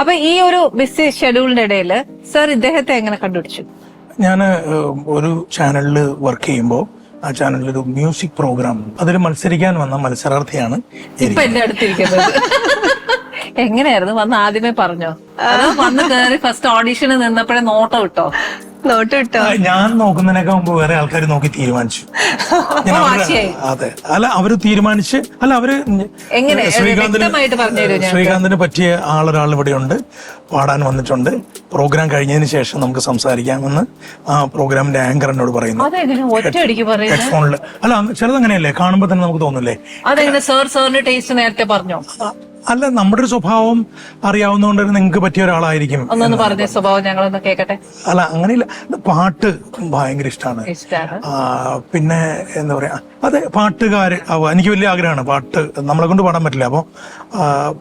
അപ്പൊ ഈ ഒരു ബിസി ഷെഡ്യൂളിന്റെ ഇടയിൽ സർ ഇദ്ദേഹത്തെ എങ്ങനെ കണ്ടുപിടിച്ചു? ഞാൻ ഒരു ചാനലിൽ വർക്ക് ചെയ്യുമ്പോൾ ആ ചാനലിൽ ഒരു മ്യൂസിക് പ്രോഗ്രാം അതിൽ മത്സരിക്കാൻ വന്ന മത്സരാർത്ഥിയാണ് ഇപ്പൊ എരിക. എന്റെ അടുത്തിരിക്കുന്നത്. എങ്ങനെയായിരുന്നു? വന്ന് ആദ്യമേ പറഞ്ഞോ? അതോ വന്ന് കയറി ഫസ്റ്റ് ഓഡീഷന് നിന്നപ്പോഴേ നോട്ടം ഇട്ടോ? നോട്ട് കിട്ടോ ഞാൻ നോക്കുന്നതിനൊക്കെ മുമ്പ് വേറെ ആൾക്കാർ നോക്കി തീരുമാനിച്ചു. അതെ. അല്ല അവർ തീരുമാനിച്ച് അല്ല അവർ? ശ്രീകാന്തിന്. ശ്രീകാന്തിന് പറ്റിയ ആളൊരാൾ ഇവിടെ ഉണ്ട്. പാടാൻ വന്നിട്ടുണ്ട്. പ്രോഗ്രാം കഴിഞ്ഞതിന് ശേഷം നമുക്ക് സംസാരിക്കാമെന്ന് ആ പ്രോഗ്രാമിന്റെ ആങ്കർ എന്നോട് പറയുന്നു. ഹെഡ്ഫോണിൽ. ഹെഡ്ഫോണിൽ അല്ല ചിലത് അങ്ങനെയല്ലേ കാണുമ്പോൾ തന്നെ നമുക്ക് തോന്നില്ലേ? അതെങ്ങനെ? സർ സാറിന്റെ ടേസ്റ്റ് നേരത്തെ പറഞ്ഞോ? അല്ല നമ്മുടെ ഒരു സ്വഭാവം അറിയാവുന്നതുകൊണ്ട് നിങ്ങൾക്ക് പറ്റിയ ഒരാളായിരിക്കും ഒന്നൊന്ന് പറഞ്ഞ സ്വഭാവം ഞങ്ങളൊന്ന് കേക്കട്ടെ? അല്ല അങ്ങനെയില്ല. പാട്ട് ഭയങ്കര ഇഷ്ടമാണ് പിന്നെ എന്താ പറയാ അതെ പാട്ടുകാർ ആവുക. എനിക്ക് വലിയ ആഗ്രഹമാണ് പാട്ട്. നമ്മളെ കൊണ്ട് പാടാൻ പറ്റില്ല. അപ്പോൾ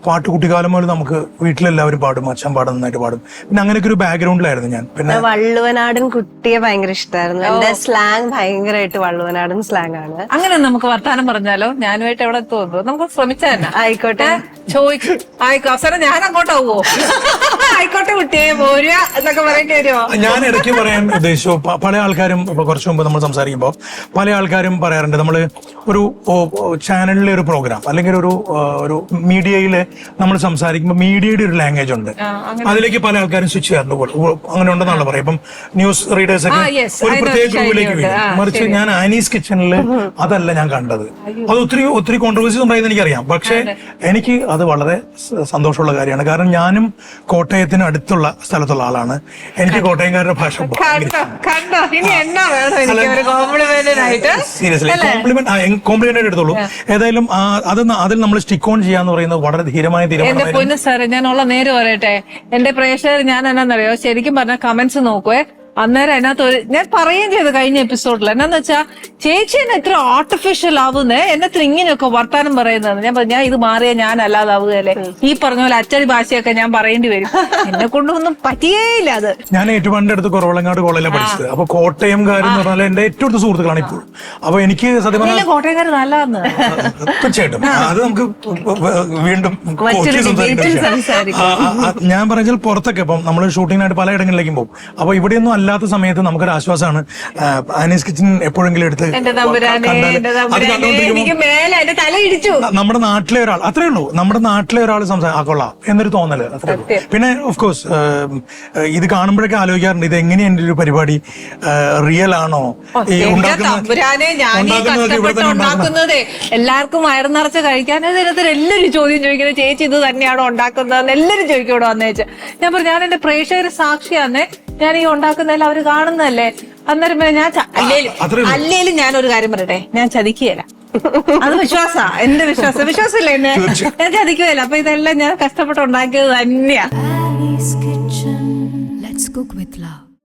പാട്ട് കുട്ടിക്കാലം മുതൽ നമുക്ക് വീട്ടിലെല്ലാവരും പാടും. അച്ഛൻ പാടും നന്നായിട്ട് പാടും. പിന്നെ അങ്ങനെയൊക്കെ ഒരു ബാക്ക്ഗ്രൗണ്ടിലായിരുന്നു ഞാൻ. പിന്നെ വള്ളുവനാടൻ കുട്ടിയെ ഭയങ്കര ഇഷ്ടമായിരുന്നു എന്റെ സ്ലാങ് ഭയങ്കരമായിട്ട് വള്ളുവനാടൻ സ്ലാങ് ആണ്. അങ്ങനെ നമുക്ക് വർത്താനം പറഞ്ഞാലോ? ഞാനുമായിട്ട് എവിടെ തോന്നുന്നു? നമുക്ക് ശ്രമിച്ചാൽ ആയിക്കോട്ടെ. ചോദിക്കും. ആയിക്കോ. അവസരം ഞാൻ അങ്ങോട്ടാവോ ആയിക്കോട്ടെ കുട്ടിയെ പോരുക എന്നൊക്കെ പറയേണ്ടി വരുമോ? ഞാൻ ഇടയ്ക്ക് പറയാൻ ഉദ്ദേശിച്ചു പല ആൾക്കാരും ഇപ്പൊ കുറച്ച് മുമ്പ് നമ്മൾ സംസാരിക്കുമ്പോൾ പല ആൾക്കാരും പറയാറുണ്ട് നമ്മൾ ഒരു ചാനലിലെ ഒരു പ്രോഗ്രാം അല്ലെങ്കിൽ ഒരു ഒരു മീഡിയയിൽ നമ്മൾ സംസാരിക്കുമ്പോൾ മീഡിയയുടെ ഒരു ലാംഗ്വേജ് ഉണ്ട്. അതിലേക്ക് പല ആൾക്കാരും സ്വിച്ച് ചെയ്യാറുണ്ട് അങ്ങനെ ഉണ്ടെന്നാണ് പറയാം ഇപ്പം ന്യൂസ് റീഡേഴ്സ് ഒക്കെ ഒരു പ്രത്യേക ഗ്രൂപ്പിലേക്ക് മറിച്ച് ഞാൻ ആനീസ് കിച്ചണിൽ അതല്ല ഞാൻ കണ്ടത്. അത് ഒത്തിരി ഒത്തിരി കോൺട്രവേഴ്സീസ് ഉണ്ടായെന്ന് എനിക്കറിയാം. പക്ഷേ എനിക്ക് അത് വളരെ സന്തോഷമുള്ള കാര്യമാണ്. കാരണം ഞാനും കോട്ടയത്തിന് അടുത്തുള്ള സ്ഥലത്തുള്ള ആളാണ്. എനിക്ക് കോട്ടയംകാരുടെ ഭാഷ സീരിയസ്ലി കോംപ്ലിമെന്റ് കോംപ്ലിമെന്റ് എടുത്തോളൂ. ഏതായാലും അത് അതിൽ നമ്മൾ സ്റ്റിക്ക് ഓൺ ചെയ്യാന്ന് പറയുന്നത് വളരെ ധീരമായ തീരുമാനം സാറേ ഞാൻ ഉള്ള നേര് പറയട്ടെ. എന്റെ പ്രേക്ഷകർ ഞാൻ എന്നാന്നറിയോ? ശരിക്കും പറഞ്ഞ കമന്റ്സ് നോക്കുവേ. അന്നേരം അതിനകത്ത് ഒരു ഞാൻ പറയുകയും ചെയ്തു കഴിഞ്ഞ എപ്പിസോഡിൽ എന്നാന്ന് വെച്ചാ ചേച്ചി എന്നെ എത്ര ആർട്ടിഫിഷ്യൽ ആവുന്നേ? എന്നെ ഇങ്ങനെയൊക്കെ വർത്താനം പറയുന്നത് ഞാൻ ഞാൻ ഇത് മാറിയ ഞാൻ അല്ലാതാവുകയല്ലേ ഈ പറഞ്ഞ പോലെ അച്ചടി ഭാഷയൊക്കെ ഞാൻ പറയേണ്ടി വരും. എന്നെ കൊണ്ടൊന്നും പറ്റിയേയില്ല അത്. ഞാൻ ഏറ്റവും പണ്ടെടുത്ത് കുറവളങ്ങാട് കോളേജിലാണ് പഠിച്ചത്. അപ്പൊ കോട്ടയംകാരെന്ന് പറഞ്ഞാൽ എന്റെ ഏറ്റവും അടുത്ത സുഹൃത്തുക്കളാണ് ഇപ്പോൾ അപ്പൊ എനിക്ക് സത്യം പറഞ്ഞാൽ ഇല്ല കോട്ടയക്കാർ നല്ലതെന്ന്. തീർച്ചയായിട്ടും. അത് നമുക്ക് വീണ്ടും ഞാൻ പറഞ്ഞാൽ പുറത്തൊക്കെ ഇപ്പം നമ്മൾ ഷൂട്ടിങ്ങിനായിട്ട് പലയിടങ്ങളിലേക്കും പോകും. അപ്പൊ ഇവിടെയൊന്നും അല്ലാത്ത സമയത്ത് നമുക്കൊരു ആശ്വാസമാണ്. അനീസ് കിച്ചൻ എപ്പോഴെങ്കിലും എടുത്ത് നമ്മുടെ നാട്ടിലെ ഒരാൾ അത്രേ ഉള്ളൂ. നമ്മുടെ നാട്ടിലെ ഒരാൾ സംസാരിക്കൊള്ളാം എന്നൊരു തോന്നൽ അത്രേ ഉള്ളൂ. പിന്നെ ഓഫ് കോഴ്സ് ഇത് കാണുമ്പോഴൊക്കെ ആലോചിക്കാറുണ്ട് ഇത് എങ്ങനെയാണ് എന്റെ ഒരു പരിപാടി റിയൽ ആണോ? ഇവിടെ ഉണ്ടാക്കുന്നതേ എല്ലാവർക്കും വയറ് നിറച്ച് കഴിക്കാൻ എല്ലാവരും ചോദ്യം ചോദിക്കുന്നത് ചേച്ചി ഇത് തന്നെയാണോ ഉണ്ടാക്കുന്നത് എല്ലാവരും ചോദിക്കൂടെ വന്നേച്ച്. ഞാൻ പറഞ്ഞു ഞാൻ എന്റെ പ്രേക്ഷകര് സാക്ഷിയാന്നേ. ഞാൻ ഈ ഉണ്ടാക്കുന്നതിൽ അവർ കാണുന്നതല്ലേ? അന്നേരം പിന്നെ ഞാൻ ച- അല്ലേലും അല്ലേലും ഞാൻ ഒരു കാര്യം പറയട്ടെ? ഞാൻ ചതിക്കുകയല്ല അത് വിശ്വാസാ എന്റെ വിശ്വാസം. വിശ്വാസമില്ല എന്നെ? ഞാൻ ചതിക്കുകയല്ല അപ്പൊ ഇതെല്ലാം ഞാൻ കഷ്ടപ്പെട്ട് ഉണ്ടാക്കിയത് തന്നെയാ. Annie's Kitchen. Let's cook with love.